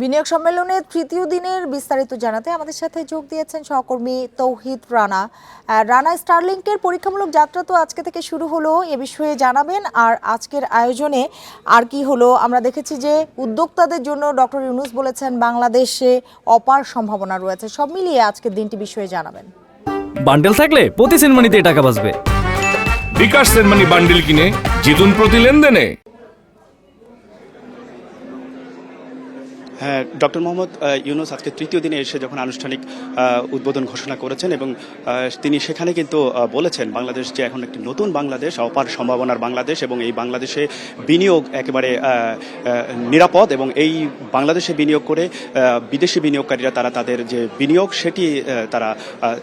বিনিয়োগ সম্মেলনের তৃতীয় দিনের বিস্তারিত জানাতে আমাদের সাথে যোগ দিয়েছেন সহকর্মী তৌহিদ রানা। রানা স্টারলিংকের পরীক্ষামূলক যাত্রা তো আজকে থেকে শুরু হলো এ বিষয়ে জানাবেন। আর আজকের আয়োজনে আর কি হলো? আমরা দেখেছি যে উদ্যোক্তাদের জন্য ডক্টর ইউনুস বলেছেন বাংলাদেশে অপার সম্ভাবনা রয়েছে। সব মিলিয়ে আজকের দিনটি বিষয়ে জানাবেন। বান্ডেল থাকলে প্রতি সেনমানিতে টাকা বাঁচবে। বিকাশ সেনমানি বান্ডিল কিনে জিতুন প্রতি লেনদেনে। হ্যাঁ ডক্টর মোহাম্মদ ইউনুস আজকে তৃতীয় দিনে এসে যখন আনুষ্ঠানিক উদ্বোধন ঘোষণা করেছেন এবং তিনি সেখানে কিন্তু বলেছেন বাংলাদেশ যে এখন একটি নতুন বাংলাদেশ, অপার সম্ভাবনার বাংলাদেশ এবং এই বাংলাদেশে বিনিয়োগ একেবারে নিরাপদ এবং এই বাংলাদেশে বিনিয়োগ করে বিদেশি বিনিয়োগকারীরা তারা তাদের যে বিনিয়োগ সেটি তারা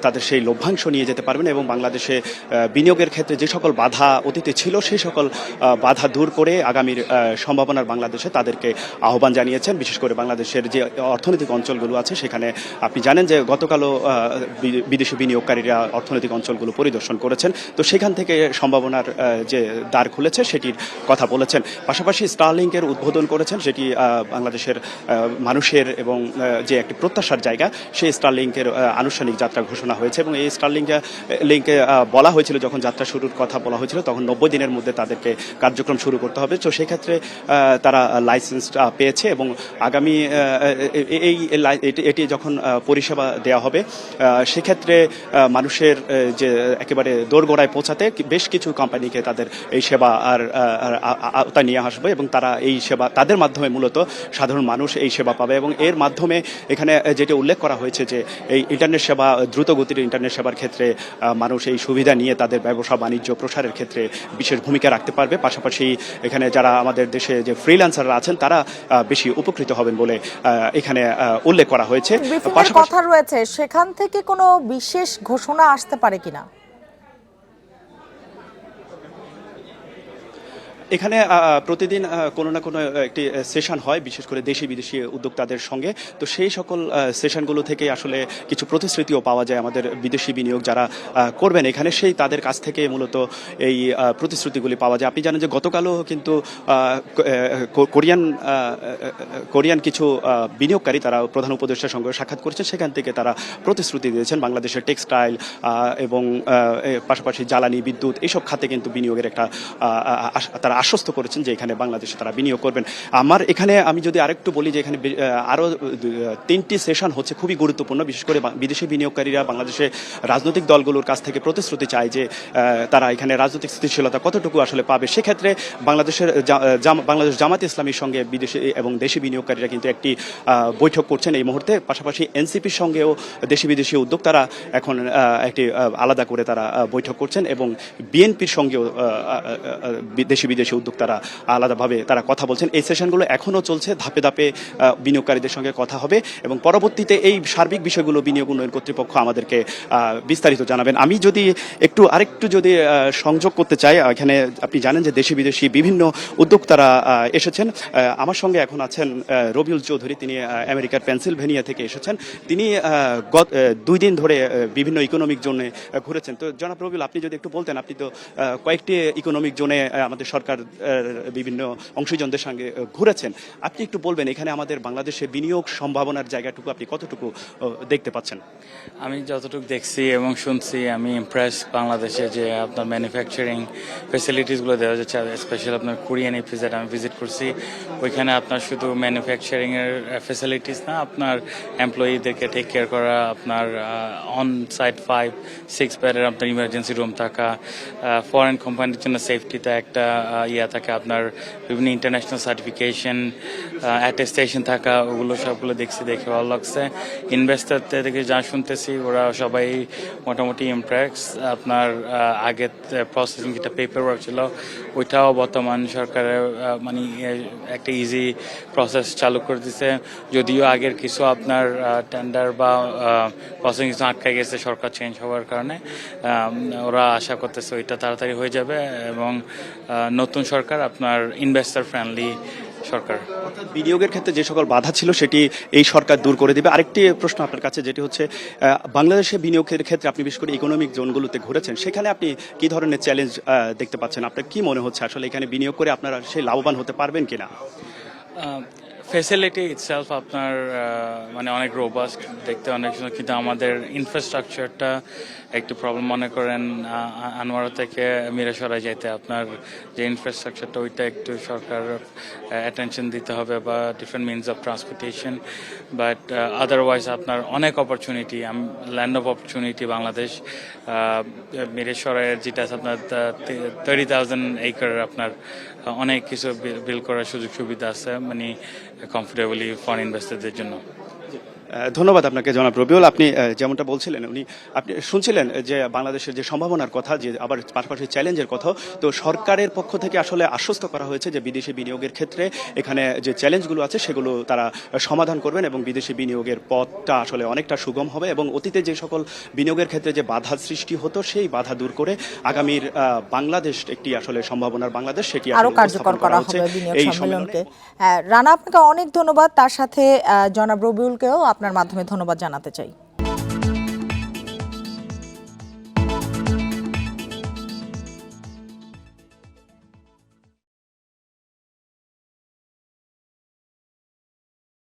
তাদের সেই লভ্যাংশ নিয়ে যেতে পারবেন এবং বাংলাদেশে বিনিয়োগের ক্ষেত্রে যে সকল বাধা অতীতে ছিল সেই সকল বাধা দূর করে আগামীর সম্ভাবনার বাংলাদেশে তাদেরকে আহ্বান জানিয়েছেন। বিশেষ করে বাংলাদেশের যে অর্থনৈতিক অঞ্চলগুলো আছে, সেখানে আপনি জানেন যে গতকালও বিদেশি বিনিয়োগকারীরা অর্থনৈতিক অঞ্চলগুলো পরিদর্শন করেছেন। তো সেখান থেকে সম্ভাবনার যে দ্বার খুলেছে সেটির কথা বলেছেন। পাশাপাশি স্টারলিংকের উদ্বোধন করেছেন, সেটি বাংলাদেশের মানুষের এবং যে একটি প্রত্যাশার জায়গা, সেই স্টারলিংকের আনুষ্ঠানিক যাত্রা ঘোষণা হয়েছে এবং এই স্টারলিংকে লিঙ্কে বলা হয়েছিল যখন যাত্রা শুরুর কথা বলা হয়েছিল, তখন নব্বই দিনের মধ্যে তাদেরকে কার্যক্রম শুরু করতে হবে। তো সেক্ষেত্রে তারা লাইসেন্স পেয়েছে এবং আগামী এই এটি- যখন পরিষেবা দেওয়া হবে সেক্ষেত্রে মানুষের যে একেবারে দোরগোড়ায় পৌঁছাতে বেশ কিছু কোম্পানিকে তাদের এই সেবা আর আহ, আর আ- আ- আওতায় নিয়ে আসবে এবং তারা এই সেবা তাদের মাধ্যমে মূলত সাধারণ মানুষ এই সেবা পাবে এবং এর মাধ্যমে এখানে যেটি উল্লেখ করা হয়েছে যে এই ইন্টারনেট সেবা দ্রুত গতির ইন্টারনেট সেবার ক্ষেত্রে মানুষ এই সুবিধা নিয়ে তাদের ব্যবসা বাণিজ্য প্রসারের ক্ষেত্রে বিশেষ ভূমিকা রাখতে পারবে। পাশাপাশি এখানে যারা আমাদের দেশে যে ফ্রিল্যান্সাররা আছেন তারা বেশি উপকৃত হবেন বলে আহ, এখানে উল্লেখ করা হয়েছে। কথা রয়েছে। সেখান থেকে কোনো বিশেষ ঘোষণা আসতে পারে কিনা? এখানে প্রতিদিন কোনো না কোনো একটি সেশন হয়, বিশেষ করে দেশি বিদেশি উদ্যোক্তাদের সঙ্গে। তো সেই সকল সেশনগুলো থেকে আসলে কিছু প্রতিশ্রুতিও পাওয়া যায় আমাদের বিদেশি বিনিয়োগ যারা করবেন এখানে। সেই তাদের কাছ থেকে মূলত এই প্রতিশ্রুতিগুলি পাওয়া যায়। আপনি জানেন যে গতকালও কিন্তু কোরিয়ান কোরিয়ান কিছু বিনিয়োগকারী তারা প্রধান উপদেষ্টার সঙ্গে সাক্ষাৎ করেছেন। সেখান থেকে তারা প্রতিশ্রুতি দিয়েছেন বাংলাদেশের টেক্সটাইল এবং পাশাপাশি জ্বালানি, বিদ্যুৎ এইসব খাতে কিন্তু বিনিয়োগের একটা তারা আশ্বস্ত করেছেন যে এখানে বাংলাদেশে তারা বিনিয়োগ করবেন। আমার এখানে আমি যদি আরেকটু বলি যে এখানে বি- আহ, আরও দু- তিনটি সেশন হচ্ছে খুবই গুরুত্বপূর্ণ বিশেষ করে বিদেশি বিনিয়োগকারীরা বাংলাদেশে রাজনৈতিক দলগুলোর কাছ থেকে প্রতিশ্রুতি চায় যে তারা এখানে রাজনৈতিক স্থিতিশীলতা কতটুকু আসলে পাবে। সেক্ষেত্রে বাংলাদেশের বাংলাদেশ জামাত ইসলামীর সঙ্গে বিদেশি এবং দেশি বিনিয়োগকারীরা কিন্তু একটি বৈঠক করছেন এই মুহূর্তে। পাশাপাশি এনসিপির সঙ্গেও দেশি বিদেশি উদ্যোক্তারা এখন একটি আলাদা করে তারা বৈঠক করছেন এবং বিএনপির সঙ্গেও দেশি বিদেশি উদ্যোক্তারা আলাদাভাবে তারা কথা বলছেন। এই সেশনগুলো এখনও চলছে, ধাপে ধাপে বিনিয়োগকারীদের সঙ্গে কথা হবে এবং পরবর্তীতে এই সার্বিক বিষয়গুলো বিনিয়োগ উন্নয়ন কর্তৃপক্ষ আমাদেরকে বিস্তারিত জানাবেন। আমি যদি একটু আরেকটু যদি সংযোগ করতে চাই এখানে আপনি জানেন যে দেশি বিদেশি বিভিন্ন উদ্যোক্তারা এসেছেন। আমার সঙ্গে এখন আছেন রবিউল চৌধুরী। তিনি আমেরিকার পেনসিলভেনিয়া থেকে এসেছেন। তিনি গত দুই দিন ধরে বিভিন্ন ইকোনমিক জোনে ঘুরেছেন। তো জনাব রবিউল, আপনি যদি একটু বলতেন, আপনি তো কয়েকটি ইকোনমিক জোনে আমাদের সরকার আহ, বিভিন্ন অংশীজনদের সঙ্গে ঘুরেছেন। আপনি একটু বলবেন এখানে আমাদের বাংলাদেশে বিনিয়োগ সম্ভাবনার জায়গাটুকু আপনি কতটুকু দেখতে পাচ্ছেন? আমি যতটুকু দেখছি এবং শুনছি আমি ইমপ্রেস বাংলাদেশে যে আপনার ম্যানুফ্যাকচারিং ফেসিলিটিসগুলো দেওয়া যাচ্ছে স্পেশাল আপনার কোরিয়ান এফিজেড আমি ভিজিট করছি। ওইখানে আপনার শুধু ম্যানুফ্যাকচারিং এর ফেসিলিটিস না আপনার এমপ্লয়ীদেরকে টেক কেয়ার করা আপনার অন সাইড ফাইভ সিক্স বেডের আপনার ইমার্জেন্সি রুম থাকা ফরেন কোম্পানির জন্য সেফটিতে একটা ইয়া থাকে আপনার বিভিন্ন ইন্টারন্যাশনাল সার্টিফিকেশন অ্যাটেস্টেশন থাকা ওগুলো সবগুলো দেখছি দেখে ভালো লাগছে। ইনভেস্টার থেকে যা শুনতেছি ওরা সবাই মোটামুটি ইমপ্রেস আপনার আহ, আগে প্রসেসিং যেটা পেপার ওয়ার্ক ছিল ওইটাও বর্তমান সরকারের মানে একটা ইজি প্রসেস চালু করে দিছে। যদিও আগের কিছু আপনার টেন্ডার বা প্রসেসিং কিছু আটকে গেছে সরকার চেঞ্জ হওয়ার কারণে ওরা আশা করতেছে ওইটা তাড়াতাড়ি হয়ে যাবে এবং আহ, নতুন সরকার আপনার ইনভেস্টার ফ্রেন্ডলি সরকার। বিনিয়োগের ক্ষেত্রে যে সকল বাধা ছিল সেটি এই সরকার দূর করে দেবে। আরেকটি প্রশ্ন আপনার কাছে যেটি হচ্ছে বাংলাদেশে বিনিয়োগের ক্ষেত্রে আপনি বিশেষ করে ইকোনমিক জোনগুলোতে ঘুরেছেন সেখানে আপনি কি ধরনের চ্যালেঞ্জ দেখতে পাচ্ছেন? আপনার কি মনে হচ্ছে আসলে এখানে বিনিয়োগ করে আপনারা সেই লাভবান হতে পারবেন কিনা? ফেসিলিটি ইটসেলফ আপনার মানে অনেক রোবাস্ট দেখতে অনেক সুন্দর, কিন্তু আমাদের ইনফ্রাস্ট্রাকচারটা একটু প্রবলেম মনে করেন আনোয়ারা থেকে মিরাসরাই যাইতে আপনার যে ইনফ্রাস্ট্রাকচারটা ওইটা একটু সরকার অ্যাটেনশন দিতে হবে বা different means of transportation but otherwise আপনার অনেক opportunity land of opportunity Bangladesh মিরেশ্বরের যেটা আছে আপনার থার্টি থাউজেন্ড একর আপনার অনেক কিছু বিল করার সুযোগ সুবিধা আছে। মানে কমফোর্টেবলি ফরেন ইনভেস্টারদের জন্য আহ, ধন্যবাদ আপনাকে জনাব রবিউল। আপনি যেমনটা বলছিলেন উনি আপনি শুনছিলেন যে বাংলাদেশের যে সম্ভাবনার কথা যে আবার পাশাপাশি চ্যালেঞ্জের কথা তো সরকারের পক্ষ থেকে আসলে আশ্বস্ত করা হয়েছে যে বিদেশি বিনিয়োগের ক্ষেত্রে এখানে যে চ্যালেঞ্জগুলো আছে সেগুলো তারা সমাধান করবেন এবং বিদেশি বিনিয়োগের পথটা আসলে অনেকটা সুগম হবে এবং অতীতে যে সকল বিনিয়োগের ক্ষেত্রে যে বাধা সৃষ্টি হতো সেই বাধা দূর করে আগামীর বাংলাদেশ একটি আসলে সম্ভাবনার বাংলাদেশ সেটি আরও কার্যকর করা হচ্ছে হবে বিনিয়োগ এই সম্মেলনকে। হ্যাঁ, রানা আপনাকে অনেক ধন্যবাদ। তার সাথে জনাব রবিউলকেও আপনার মাধ্যমে ধন্যবাদ জানাতে চাই।